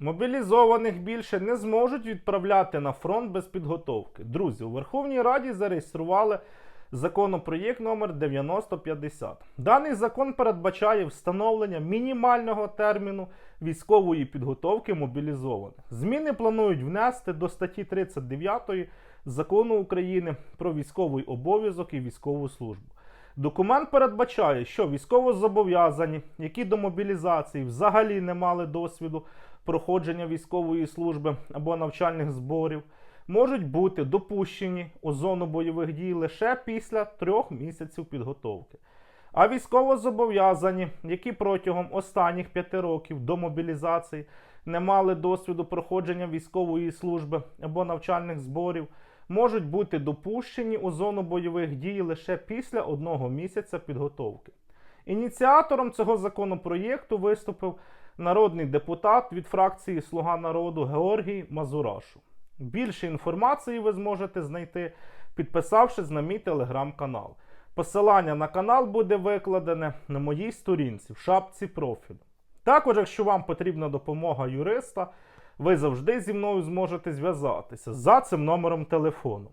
Мобілізованих більше не зможуть відправляти на фронт без підготовки. Друзі, у Верховній Раді зареєстрували законопроєкт номер 9050. Даний закон передбачає встановлення мінімального терміну військової підготовки мобілізованих. Зміни планують внести до статті 39 закону України про військовий обов'язок і військову службу. Документ передбачає, що військовозобов'язані, які до мобілізації взагалі не мали досвіду проходження військової служби або навчальних зборів, можуть бути допущені у зону бойових дій лише після трьох місяців підготовки. А військовозобов'язані, які протягом останніх п'яти років до мобілізації не мали досвіду проходження військової служби або навчальних зборів, можуть бути допущені у зону бойових дій лише після одного місяця підготовки. Ініціатором цього законопроєкту виступив народний депутат від фракції Слуга народу Георгій Мазурашу. Більше інформації ви зможете знайти, підписавшись на мій телеграм-канал. Посилання на канал буде викладене на моїй сторінці в шапці профілю. Також, якщо вам потрібна допомога юриста, ви завжди зі мною зможете зв'язатися за цим номером телефону.